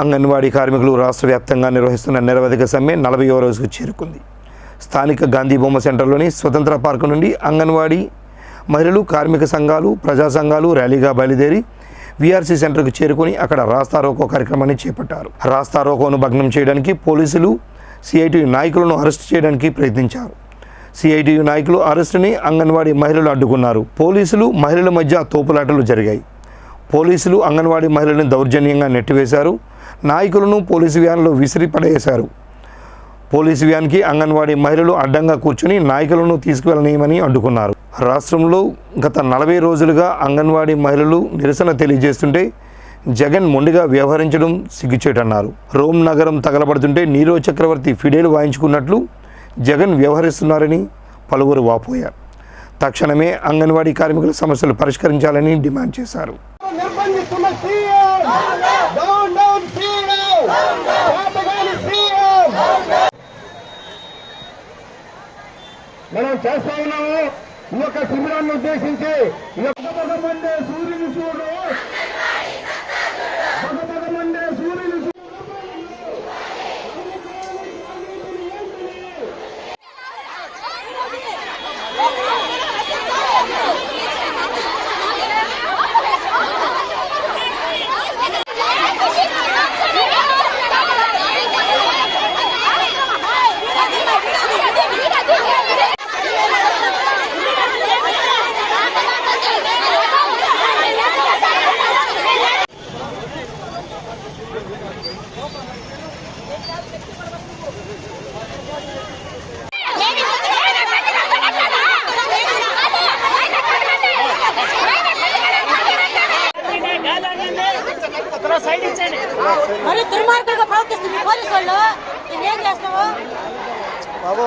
అంగన్వాడీ కార్మికులు రాష్ట్ర వ్యాప్తంగా నిర్వహిస్తున్న నిరవధిక సమ్మె నలభైవ రోజుకు చేరుకుంది. స్థానిక గాంధీ బొమ్మ సెంటర్లోని స్వతంత్ర పార్కు నుండి అంగన్వాడీ మహిళలు కార్మిక సంఘాలు ప్రజా సంఘాలు ర్యాలీగా బయలుదేరి వీఆర్సీ సెంటర్కు చేరుకొని అక్కడ రాస్తా రోకో కార్యక్రమాన్ని చేపట్టారు. రాస్తా రోకోను భగ్నం చేయడానికి పోలీసులు సిఐటి నాయకులను అరెస్ట్ చేయడానికి ప్రయత్నించారు. సిఐటియు నాయకులు అరెస్టుని అంగన్వాడీ మహిళలు అడ్డుకున్నారు. పోలీసులు మహిళల మధ్య తోపులాటలు జరిగాయి. పోలీసులు అంగన్వాడీ మహిళలను దౌర్జన్యంగా నెట్టివేశారు. నాయకులను పోలీసు వ్యాన్లో విసిరి పడేశారు. పోలీసు వ్యాన్కి అంగన్వాడీ మహిళలు అడ్డంగా కూర్చుని నాయకులను తీసుకువెళ్ళనీయమని అడ్డుకున్నారు. రాష్ట్రంలో గత నలభై రోజులుగా అంగన్వాడీ మహిళలు నిరసన తెలియజేస్తుంటే జగన్ మొండిగా వ్యవహరించడం సిగ్గుచేటన్నారు. రోమ్ నగరం తగలబడుతుంటే నీరో చక్రవర్తి ఫిడేలు వాయించుకున్నట్లు జగన్ వ్యవహరిస్తున్నారని పలువురు వాపోయారు. తక్షణమే అంగన్వాడీ కార్మికుల సమస్యలు పరిష్కరించాలని డిమాండ్ చేశారు. నిర్బంధిస్తున్న సీఎం డౌన్ డౌన్ సీఎం చేతగాని సీఎం మనం చేస్తా ఉన్నాము. ఈ యొక్క శిబిరాన్ని ఉద్దేశించి ఈ యొక్క సూర్యుని చూడు. మరి దుర్మార్గులుగా ప్రవర్తిస్తుంది. పోలీసు వాళ్ళు. నువ్వేం చేస్తావు బాబు